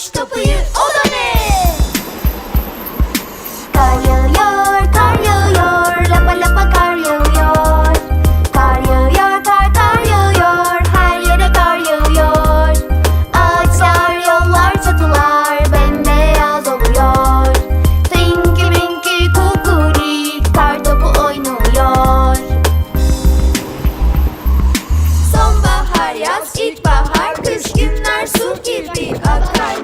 açmış kapıyı o da ne? Kar yağıyor, kar yağıyor, lapa lapa kar yağıyor. Kar yağıyor, kar kar yağıyor, her yere kar yağıyor. Ağaçlar, yollar, çatılar bembeyaz oluyor. Tinky minky kukurik, kar topu oynuyor. Sonbahar, yaz, ilkbahar, kış günler su gibi akar.